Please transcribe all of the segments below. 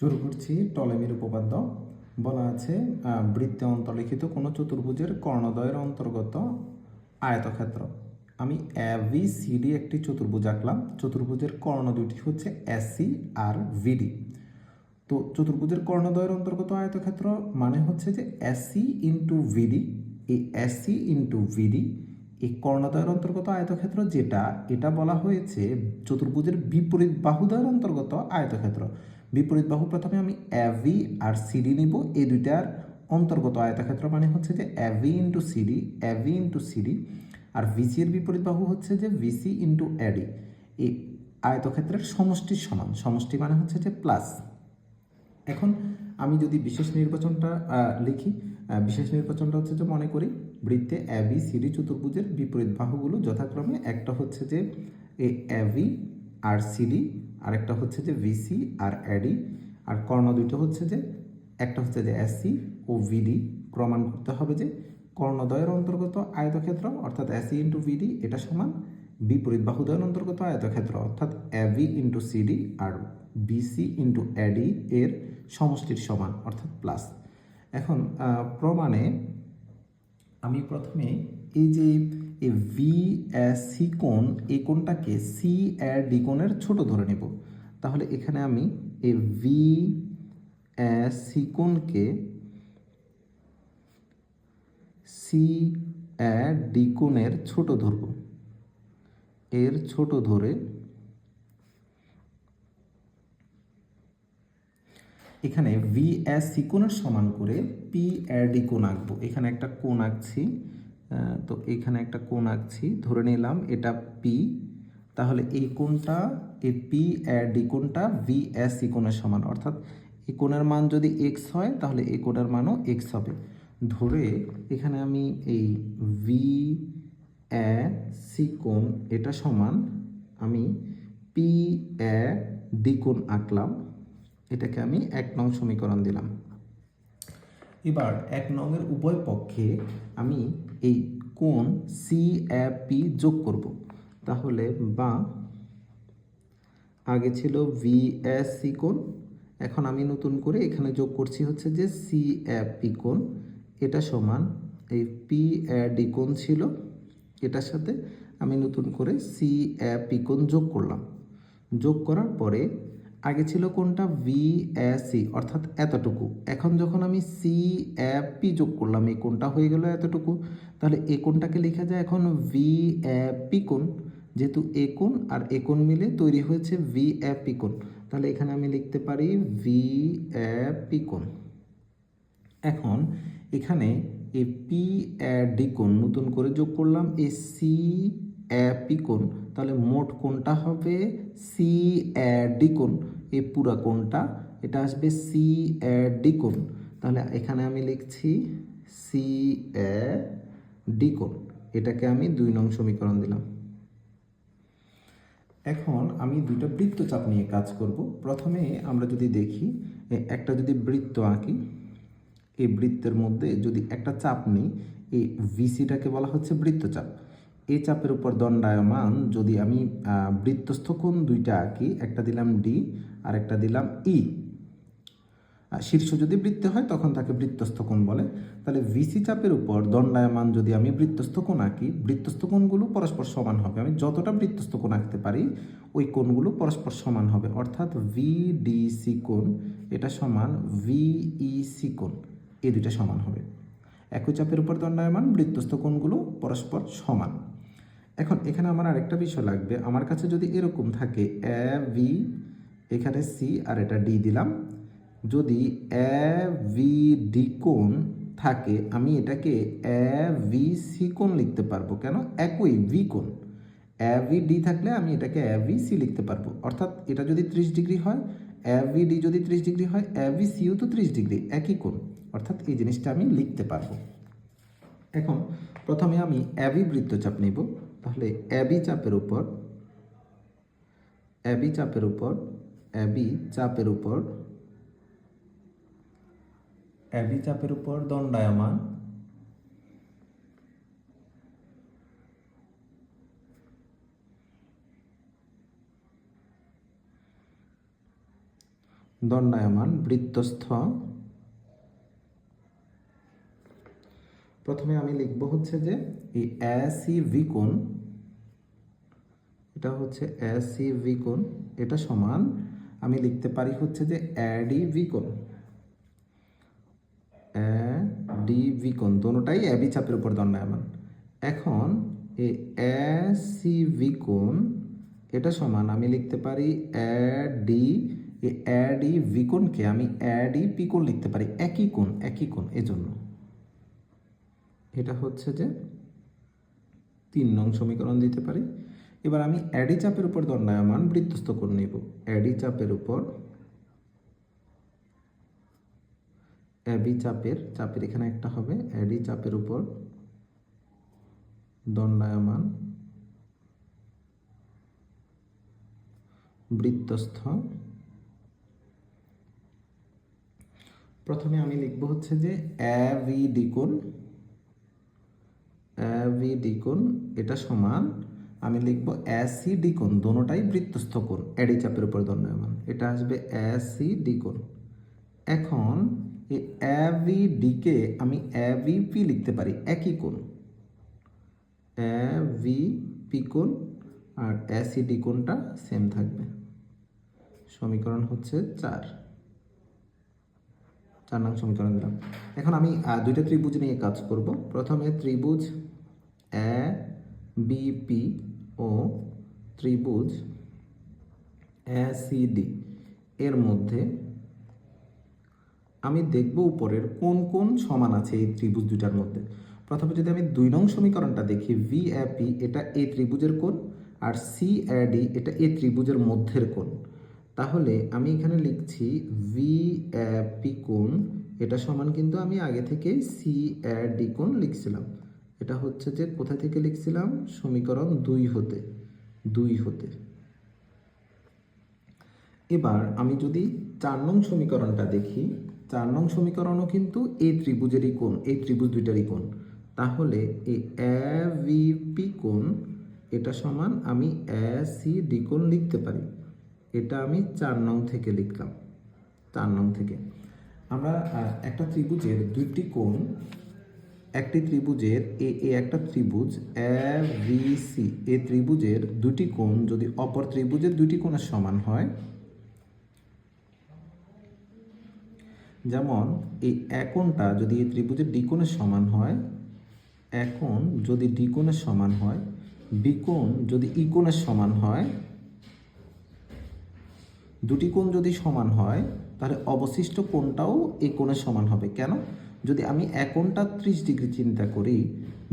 শুরু করছি টলেমির উপপাদ্য। বলা আছে বৃত্তে অন্তর্লিখিত কোনো চতুর্ভুজের কর্ণদ্বয়ের অন্তর্গত আয়তক্ষেত্র। আমি এ ভি সিডি একটি চতুর্ভুজ আঁকলাম। চতুর্ভুজের কর্ণ দুটি হচ্ছে এসি আর ভিডি তো চতুর্ভুজের কর্ণদ্বয়ের অন্তর্গত আয়তক্ষেত্র মানে হচ্ছে যে এসি ইন্টু ভিডি এই এসি ইন্টু ভিডি এই কর্ণদ্বয়ের অন্তর্গত আয়তক্ষেত্র যেটা, এটা বলা হয়েছে চতুর্ভুজের বিপরীত বাহুদয়ের অন্তর্গত আয়তক্ষেত্র। বিপরীত বাহু প্রথমে আমি এভি আর সিডি নিব। এই দুইটার অন্তর্গত আয়তক্ষেত্র মানে হচ্ছে যে AB into CD AB into CD আর ভিসি এর বিপরীত বাহু হচ্ছে যে ভিসি ইন্টু এডি এই আয়তক্ষেত্রের সমষ্টির সমান, সমষ্টি মানে হচ্ছে যে প্লাস এখন আমি যদি বিশেষ নির্বাচনটা লিখি বিশেষ নির্বাচনটা হচ্ছে যে মনে করি বৃত্তে অ্যাবি সিডি চতুর্ভুজের বিপরীত বাহুগুলো যথাক্রমে একটা হচ্ছে যে এ অ্যাভি আর সিডি আর একটা হচ্ছে যে ভিসি আর অ্যাডি আর কর্ণ দুটো হচ্ছে যে, একটা হচ্ছে যে এসি ও ভিডি প্রমাণ করতে হবে যে কর্ণদ্বয়ের অন্তর্গত আয়তক্ষেত্র, অর্থাৎ এসি ইন্টু ভিডি এটা সমান বিপরীত বাহুদ্বয়ের অন্তর্গত আয়তক্ষেত্র, অর্থাৎ অ্যাভি ইন্টু সিডি আর বিসি ইন্টু অ্যাডি এর সমষ্টির সমান, অর্থাৎ প্লাস এখন প্রমাণে আমি প্রথমে এই যে এই ভি সি কোণ এই কোণটাকে সি এর ডি কোণের ছোট ধরে নেব। তাহলে এখানে আমি এই ভি সি কোণকে সি এর ডি কোণের ছোট ধরব। এর ছোট ধরে এখানে ভি এস সি কোণের সমান করে পি এর ডি কোণ আঁকবো। এখানে একটা কোণ আঁকছি। তো এখানে একটা কোণ আঁকছি, ধরে নিলাম এটা পি তাহলে এই কোণটা, এই পি ডি কোণটা ভি এস সি কোণের সমান, অর্থাৎ এই কোণের মান যদি এক্স হয়, তাহলে এই কোণের মানও এক্স হবে। ধরে এখানে আমি এই ভি এ সি কোণ, এটা সমান আমি পি এ ডি কোণ আঁকলাম, এটাকে আমি এক নং সমীকরণ দিলাম। এবার এক নংয়ের উভয় পক্ষে আমি এই কোণ সি পি যোগ করব। তাহলে বা আগে ছিল ভি সি কোণ। এখন আমি নতুন করে এখানে যোগ করছি হচ্ছে যে সি পি কোণ। এটা সমান এই পি ডি কোণ ছিল। এটার সাথে আমি নতুন করে সি পি কোণ যোগ করলাম। যোগ করার পরে আগে ছিল কোনটা? ভি সি অর্থাৎ এতটুকু। এখন যখন আমি সি পি যোগ করলাম, এই কোনটা হয়ে গেল এতটুকু, তাহলে এ কোনটাকে লেখা যায় এখন ভি পি কোণ, যেহেতু এ কোণ, আর এ কোণ মিলে তৈরি হয়েছে ভি পি কোণ। তাহলে এখানে আমি লিখতে পারি ভি পি কোণ। এখন এখানে এই পি ডি কোণ নতুন করে যোগ করলাম, এই সি কোণ তাহলে মোট কোণটা হবে? সি কোণ এই পুরা কোণটা এটা আসবে সি কোণ তাহলে এখানে আমি লিখছি সি ডি কোণ এটাকে আমি দুই নং সমীকরণ দিলাম। এখন আমি দুইটা বৃত্তচাপ নিয়ে কাজ করব। প্রথমে আমরা যদি দেখি এ, একটা যদি বৃত্ত আঁকি এই বৃত্তের মধ্যে যদি একটা চাপ নিই এই ভিসিটাকে বলা হচ্ছে বৃত্তচাপ। এই চাপের উপর দণ্ডায়মান যদি আমি আহ, বৃত্তস্থ কোণ দুইটা আঁকি একটা দিলাম ডি আর একটা দিলাম ই আর শীর্ষ যদি বৃত্তে হয় তখন তাকে বৃত্তস্থ কোণ বলে। তাহলে ভিসি চাপের উপর দণ্ডায়মান যদি আমি বৃত্তস্থ কোণ আঁকি বৃত্তস্থ কোণগুলো পরস্পর সমান হবে। আমি যতটা বৃত্তস্থ কোণ আঁকতে পারি ওই কোণগুলো পরস্পর সমান হবে। অর্থাৎ ভি ভিডিসি কোণ এটা সমান ভি ভিইসি কোণ এই দুইটা সমান হবে। একই চাপের উপর দণ্ডায়মান বৃত্তস্থ কোণগুলো পরস্পর সমান। এখন এখানে আমার আরেকটা বিষয় লাগবে। আমার কাছে যদি এরকম থাকে, এ, ভি, এখানে সি আর এটা ডি দিলাম। যদি এ, ভি, ডি কোণ থাকে, আমি এটাকে এ, ভি, সি কোণ লিখতে পারব। কেন? একই ভি কোণ। এ, ভি, ডি থাকলে আমি এটাকে এ, ভি, সি লিখতে পারব। অর্থাৎ এটা যদি ত্রিশ ডিগ্রি হয়, এ, ভি, ডি যদি ত্রিশ ডিগ্রি হয়, এ, ভি, সিও তো ত্রিশ ডিগ্রি, একই কোণ। অর্থাৎ এই জিনিসটা আমি লিখতে পারব। এখন প্রথমে আমি অ্যাবি বৃত্তচাপ নিব। তাহলে অ্যাবি চাপের উপর অ্যাবি চাপের উপর অ্যাবি চাপের উপর অ্যাবি চাপের উপর দণ্ডায়মান দণ্ডায়মান বৃত্তস্থ প্রথমে আমি লিখব হচ্ছে যে এই ভি কোণ, এটা হচ্ছে ভি কোণ, এটা সমান আমি লিখতে পারি হচ্ছে যে অ্যাডি ভি কোণ। ডি ভি কোণ, দোনোটাই অ্যাবি চাপের উপর দণ্ডায়মান এখন এই এসি ভি কোণ, এটা সমান আমি লিখতে পারি অ্যাডি, এই অ্যাডি ভি কোণকে আমি অ্যাডি পি কোণ লিখতে পারি, একই কোণ একই কোণ, এজন্য। এটা হচ্ছে যে তিন নং সমীকরণ দিতে পারি। এবার আমি অ্যাডি চাপের উপর দণ্ডায়মান বৃত্তস্থ কোণ নেব। অ্যাডি চাপের উপর অ্যাবি চাপের চাপের এখানে একটা হবে। অ্যাডি চাপের উপর দণ্ডায়মান বৃত্তস্থ। প্রথমে আমি লিখব হচ্ছে যে অ্যাভি ডিকোণ অ্যাভি ডিকোণ এটা সমান, আমি লিখব অ্যাসি ডিকোণ দোনোটাই বৃত্তস্থ কোণ, অ্যাডি চাপের উপর দণ্ডায়মান এটা আসবে অ্যাসি ডিকোণ এখন এই অ্যাভি ডিকে আমি অ্যাভিপি লিখতে পারি, একই কোণ। অ্যাভি পি কোণ আর অ্যাসিডি কোণটা সেম থাকবে। সমীকরণ হচ্ছে চার। চার নং সমীকরণ দিলাম। এখন আমি দুইটা ত্রিভুজ নিয়ে কাজ করব। প্রথমে ত্রিভুজ এ বিপি ও ত্রিভুজ এসিডি এর মধ্যে আমি দেখব উপরের কোন কোন সমান আছে এই ত্রিভুজ দুটার মধ্যে। প্রথমে যদি আমি দুই নং সমীকরণটা দেখি ভি পি এটা এই ত্রিভুজের কোণ আর সি ডি এটা এই ত্রিভুজের মধ্যের কোণ। তাহলে আমি এখানে লিখছি ভি পি কোণ, এটা সমান কিন্তু আমি আগে থেকে সি ডি কোণ লিখছিলাম। এটা হচ্ছে যে কোথা থেকে লিখছিলাম? সমীকরণ দুই হতে দুই হতে। এবার আমি যদি চার নং সমীকরণটা দেখি, চার নং সমীকরণও কিন্তু এই ত্রিভুজেরই কোণ এই ত্রিভুজ দুইটারই কোণ। তাহলে এই এভিপি কোণ, এটা সমান আমি সি ডি কোণ লিখতে পারি। এটা আমি চার নং থেকে লিখলাম, চার নং থেকে। আমরা একটা ত্রিভুজের দুইটি কোণ একটি ত্রিভুজের এ এ একটা ত্রিভুজ, এ ভি সি এ ত্রিভুজের দুটি কোণ যদি অপর ত্রিভুজের দুটি কোণের সমান হয়, যেমন এই একনটা যদি এই ত্রিভুজের দ্বিকোণের সমান হয় একন যদি দ্বিকোণের সমান হয় বিকোণ যদি ইকোণের সমান হয়, দুটি কোণ যদি সমান হয়, তাহলে অবশিষ্ট কোণটাও এই কোণের সমান হবে। কেন? যদি আমি একনটা ত্রিশ ডিগ্রি চিন্তা করি,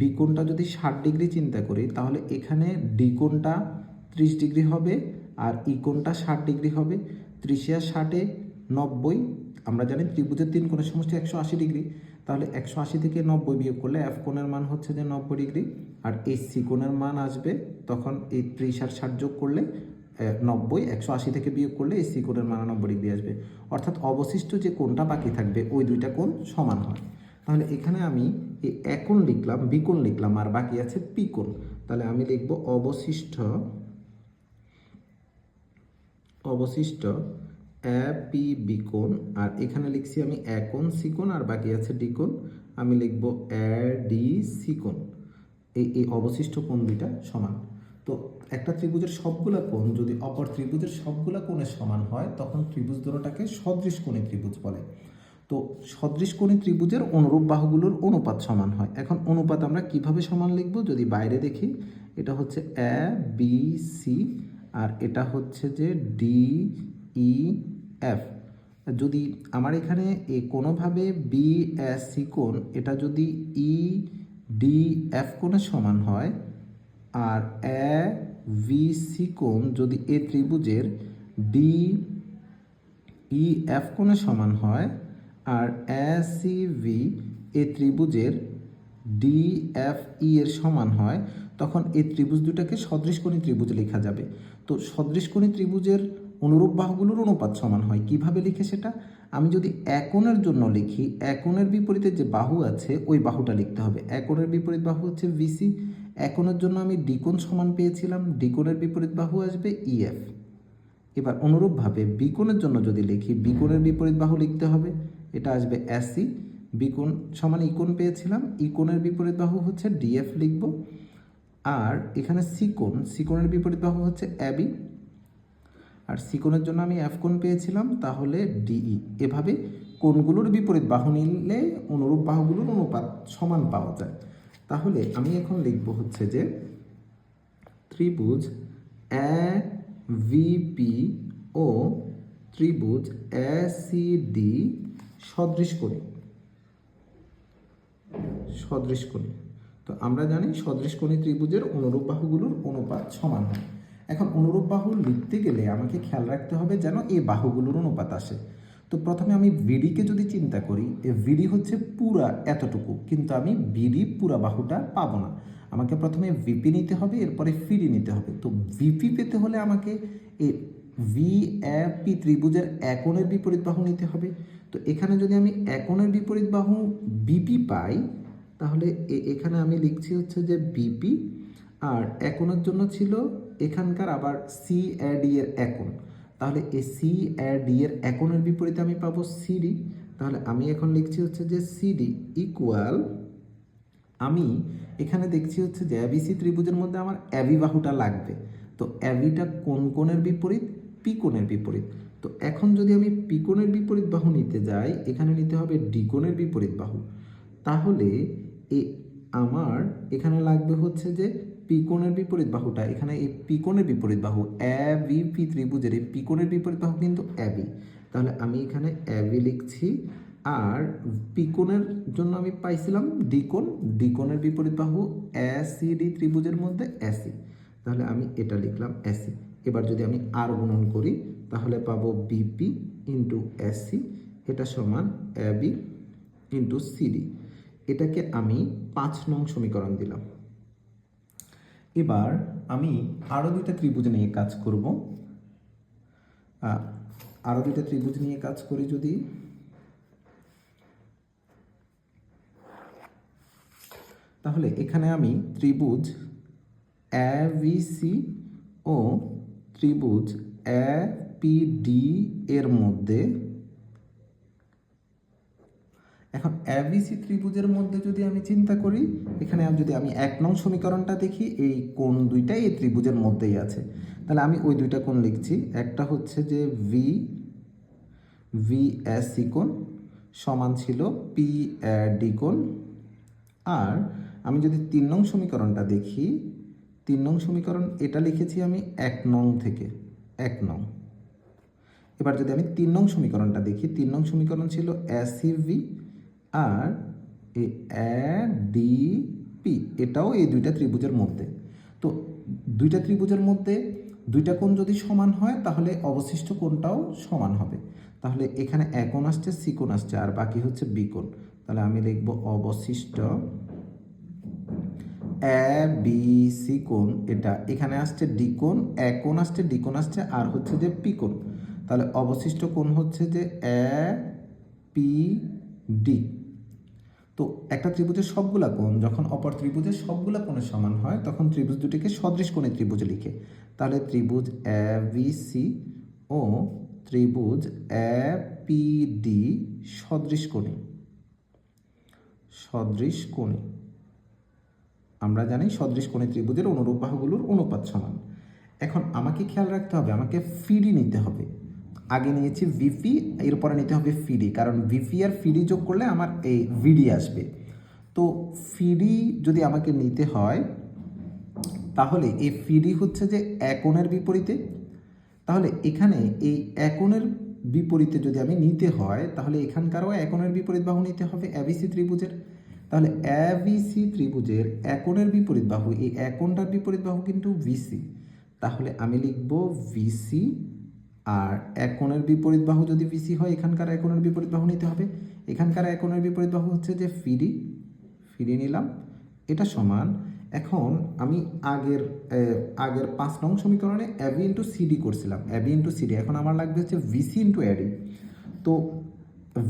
বিকোণটা যদি ষাট ডিগ্রি চিন্তা করি, তাহলে এখানে ডিকোণটা ত্রিশ ডিগ্রি হবে আর ইকোণটা ষাট ডিগ্রি হবে। ত্রিশে আর ষাটে নব্বই, আমরা জানি ত্রিভুজের তিন কোণের সমষ্টি একশো আশি ডিগ্রি। তাহলে একশো আশি থেকে নব্বই বিয়োগ করলে এফ কোণের মান হচ্ছে যে নব্বই ডিগ্রি। আর এই সি কোণের মান আসবে, তখন এই ত্রিশ আর ষাট যোগ করলে নব্বই, একশো আশি থেকে বিয়োগ করলে এই সি কোণের মান নব্বই ডিগ্রি আসবে। অর্থাৎ অবশিষ্ট যে কোণটা বাকি থাকবে, ওই দুইটা কোণ সমান হয়। তাহলে এখানে আমি এই একোণ লিখলাম বিকোণ লিখলাম, আর বাকি আছে পি কোণ। তাহলে আমি লিখব অবশিষ্ট অবশিষ্ট পি বিকোণ আর এখানে লিখছি আমি একোণ সিকোণ আর বাকি আছে ডিকোণ আমি লিখব ডি সিকোণ এই এই অবশিষ্ট কোণ দুইটা সমান। তো একটা ত্রিভুজের সবগুলা কোণ, যদি অপর ত্রিভুজের সবগুলা কোণের সমান হয়, তখন ত্রিভুজ দুটোটাকে সদৃশ কোণী ত্রিভুজ বলে। তো সদৃশ কোণী ত্রিভুজের অনুরূপ বাহুগুলোর অনুপাত সমান হয়। এখন অনুপাত আমরা কীভাবে সমান লিখব? যদি বাইরে দেখি, এটা হচ্ছে এ বি সি আর এটা হচ্ছে যে ডি ই এফ যদি আমার এখানে এ কোনোভাবে বি এস সি কোণ, এটা যদি ই ডি এফ কোণের সমান হয়, আর এ ভি সি কোণ যদি এ ত্রিভুজের ডি ই এফ কোণের সমান হয়, আর ভি এ ত্রিভুজের ডি এফ ই এর সমান হয়, তখন এই ত্রিভুজ দুটাকে সদৃশকোণী ত্রিভুজ লেখা যাবে। তো সদৃশকোণী ত্রিভুজের অনুরূপ বাহুগুলোর অনুপাত সমান হয়। কীভাবে লিখে সেটা? আমি যদি একনের জন্য লিখি একনের বিপরীতে যে বাহু আছে, ওই বাহুটা লিখতে হবে। একনের বিপরীত বাহু হচ্ছে ভিসি একনের জন্য আমি ডিকোণ সমান পেয়েছিলাম ডিকোণের বিপরীত বাহু আসবে ইএফ এবার অনুরূপভাবে বিকোণের জন্য যদি লিখি বিকোণের বিপরীত বাহু লিখতে হবে, এটা আসবে অ্যাসি বিকোণ সমান ইকোণ পেয়েছিলাম ইকোণের বিপরীত বাহু হচ্ছে ডিএফ লিখব, আর এখানে সিকোণ সিকোণের বিপরীত বাহু হচ্ছে অ্যাবি আর সিকোণের জন্য আমি এফ কোণ পেয়েছিলাম, তাহলে ডিই এভাবে কোণগুলোর বিপরীত বাহু নিলে অনুরূপ বাহুগুলোর অনুপাত সমান পাওয়া যায়। তাহলে আমি এখন লিখব হচ্ছে যে ত্রিভুজ এ ভিপি ও ত্রিভুজ এ সি ডি সদৃশ কোণী। সদৃশ কোণী। তো আমরা জানি সদৃশ কোণী ত্রিভুজের অনুরূপ বাহুগুলোর অনুপাত সমান হয়। এখন অনুরূপ বাহু লিখতে গেলে আমাকে খেয়াল রাখতে হবে যেন এই বাহুগুলোর অনুপাত আসে। তো প্রথমে আমি ভিডিকে যদি চিন্তা করি, এ ভিডি হচ্ছে পুরা এতটুকু, কিন্তু আমি বিডি পুরা বাহুটা পাবো না। আমাকে প্রথমে ভিপি নিতে হবে, এরপরে ফিডি নিতে হবে। তো ভিপি পেতে হলে আমাকে এ ভি এফ পি ত্রিভুজের একনের বিপরীত বাহু নিতে হবে। তো এখানে যদি আমি একনের বিপরীত বাহু বিপি পাই, তাহলে এখানে আমি লিখছি হচ্ছে যে বিপি আর একনের জন্য ছিল এখানকার আবার সি এর একন। তাহলে এই সি ডি এর একনের বিপরীতে আমি পাবো সিডি তাহলে আমি এখন লিখছি হচ্ছে যে সিডি ইকুয়াল আমি এখানে দেখছি হচ্ছে যে অ্যাবিসি ত্রিভুজের মধ্যে আমার অ্যাবি বাহুটা লাগবে। তো অ্যাবিটা কোন কোণের বিপরীত? পি কোণের বিপরীত। তো এখন যদি আমি পি কোণের বিপরীত বাহু নিতে যাই, এখানে নিতে হবে ডি কোণের বিপরীত বাহু। তাহলে এ, আমার এখানে লাগবে হচ্ছে যে পিকোণের বিপরীত বাহুটা, এখানে এই পিকোণের বিপরীত বাহু এ বি পি ত্রিভুজের এই পিকোণের বিপরীত বাহু কিন্তু অ্যাবি তাহলে আমি এখানে অ্যাবি লিখছি, আর পিকোণের জন্য আমি পাইছিলাম ডিকোণ ডিকোণের বিপরীত বাহু ডি ত্রিভুজের মধ্যে অ্যাসি তাহলে আমি এটা লিখলাম অ্যাসি এবার যদি আমি আর গুণন করি, তাহলে পাবো বিপি ইন্টু এসি এটা সমান অ্যাবি ইন্টু সিডি এটাকে আমি পাঁচ নং সমীকরণ দিলাম। এবার আমি আরও দুইটা ত্রিভুজ নিয়ে কাজ করব। আরও দুইটা ত্রিভুজ নিয়ে কাজ করি যদি। তাহলে এখানে আমি ত্রিভুজ এ সি ও ত্রিভুজ এ পি ডি এর মধ্যে এখন এবিসি ত্রিভুজের মধ্যে যদি আমি চিন্তা করি, এখানে যদি আমি এক নং সমীকরণটা দেখি, এই কোণ দুইটাই এই ত্রিভুজের মধ্যেই আছে। তাহলে আমি ওই দুইটা কোণ লিখছি। একটা হচ্ছে যে ভি ভি এস কোণ সমান ছিল পি ডি কোণ। আর আমি যদি তিন নং সমীকরণটা দেখি, তিন নং সমীকরণ এটা লিখেছি আমি এক নং থেকে, এক নং। এবার যদি আমি তিন নং সমীকরণটা দেখি, তিন নং সমীকরণ ছিল এসিভি আর এই ডি, পি, এটাও এই দুইটা ত্রিভুজের মধ্যে। তো দুইটা ত্রিভুজের মধ্যে দুইটা কোণ যদি সমান হয়, তাহলে অবশিষ্ট কোণটাও সমান হবে। তাহলে এখানে এক কোণ আসছে, সি কোণ আসছে, আর বাকি হচ্ছে বি কোণ। তাহলে আমি লিখব অবশিষ্ট এ, বি, সি কোণ। এটা এখানে আসছে ডি কোণ এক কোণ আসছে, ডি কোণ আসছে, আর হচ্ছে যে পি কোণ। তাহলে অবশিষ্ট কোণ হচ্ছে যে এ, পি, ডি। তো একটা ত্রিভুজের সবগুলা কোণ, যখন অপর ত্রিভুজের সবগুলা কোণের সমান হয়, তখন ত্রিভুজ দুটিকে সদৃশ কোণের ত্রিভুজ লিখে। তাহলে ত্রিভুজ এ বি সি ও ত্রিভুজ এ পি ডি সদৃশ কোণী। সদৃশ কোণী। আমরা জানি সদৃশ কোণী ত্রিভুজের অনুরূপ বাহুগুলোর অনুপাত সমান। এখন আমাকে খেয়াল রাখতে হবে, আমাকে ফিডি নিতে হবে। আগে নিয়েছি ভিপি এরপরে নিতে হবে ফিডি কারণ ভিপি আর ফিডি যোগ করলে আমার এই ভিডি আসবে। তো ফিডি যদি আমাকে নিতে হয়, তাহলে এই ফিডি হচ্ছে যে একনের বিপরীতে। তাহলে এখানে এই একনের বিপরীতে যদি আমি নিতে হয়, তাহলে এখানকারও একনের বিপরীত বাহু নিতে হবে এবিসি ত্রিভুজের। তাহলে এবিসি ত্রিভুজের একনের বিপরীত বাহু, এই একনটার বিপরীত বাহু কিন্তু ভিসি তাহলে আমি লিখব ভিসি আর একনের বিপরীত বাহু যদি ভিসি হয়, এখানকার একনের বিপরীত বাহু নিতে হবে। এখানকার একনের বিপরীত বাহু হচ্ছে যে ফিডি ফিডি নিলাম। এটা সমান, এখন আমি আগের আগের পাঁচ নং সমীকরণে অ্যাবি ইন্টু সিডি করছিলাম। অ্যাবি ইন্টু সিডি এখন আমার লাগবে হচ্ছে ভিসি ইন্টু অ্যাডি তো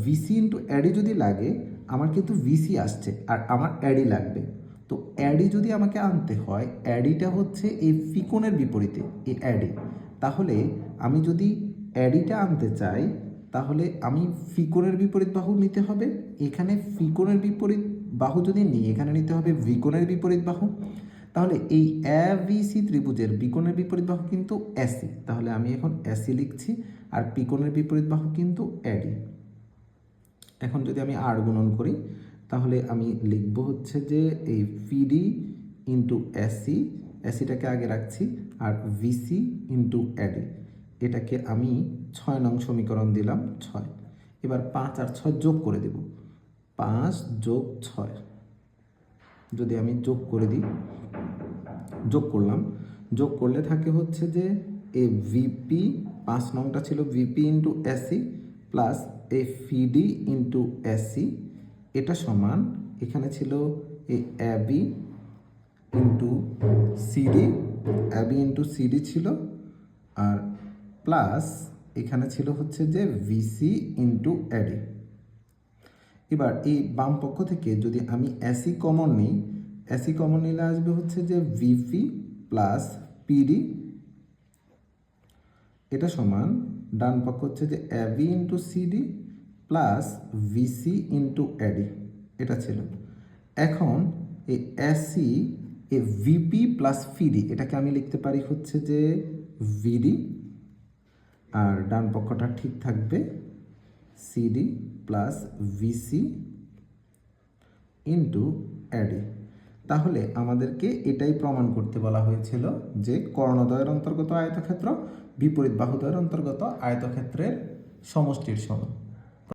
ভিসি ইন্টু অ্যাডি যদি লাগে, আমার কিন্তু ভিসি আসছে, আর আমার অ্যাডি লাগবে। তো অ্যাডি যদি আমাকে আনতে হয় অ্যাডিটা হচ্ছে এই ফিকোনের বিপরীতে, এই অ্যাডি তাহলে আমি যদি অ্যাডিটা আনতে চাই, তাহলে আমি ফিকোণের বিপরীত বাহু নিতে হবে। এখানে ফিকোণের বিপরীত বাহু যদি নিই, এখানে নিতে হবে বিকোণের বিপরীত বাহু। তাহলে এই সি ত্রিভুজের বিকোণের বিপরীত বাহু কিন্তু এসি তাহলে আমি এখন এসি লিখছি, আর পিকোণের বিপরীত বাহু কিন্তু অ্যাডি এখন যদি আমি আর গুণন করি, তাহলে আমি লিখব হচ্ছে যে এই পিডি ইন্টু এসি এসিটাকে আগে রাখছি। আর ভিসি ইন্টু অ্যাডি এটাকে আমি ছয় নং সমীকরণ দিলাম, ছয়। এবার পাঁচ আর ছয় যোগ করে দেব। পাঁচ যোগ ছয়। যদি আমি যোগ করে দিই, যোগ করলাম। যোগ করলে থাকে হচ্ছে যে, এ ভিপি পাঁচ নংটা ছিল VP into AC plus A FD into AC এটা সমান এখানে ছিল A AB into CD AB into CD ছিল আর প্লাস এখানে ছিল হচ্ছে যে ভিসি ইন্টু অ্যাডি এবার এই বাম পক্ষ থেকে যদি আমি অ্যাসি কমন নিই অ্যাসি কমন নিলে আসবে হচ্ছে যে ভিপি প্লাস পিডি এটা সমান ডান পক্ষ হচ্ছে যে AB into CD plus VC into AD এটা ছিল। এখন এই AC A VP plus FD এটাকে আমি লিখতে পারি হচ্ছে যে ভিডি আর ডান পক্ষটা ঠিক থাকবে CD plus VC into AD তাহলে আমাদেরকে এটাই প্রমাণ করতে বলা হয়েছিল যে কর্ণদ্বয়ের অন্তর্গত আয়তক্ষেত্র বিপরীত বাহুদয়ের অন্তর্গত আয়তক্ষেত্রের সমষ্টির সমান।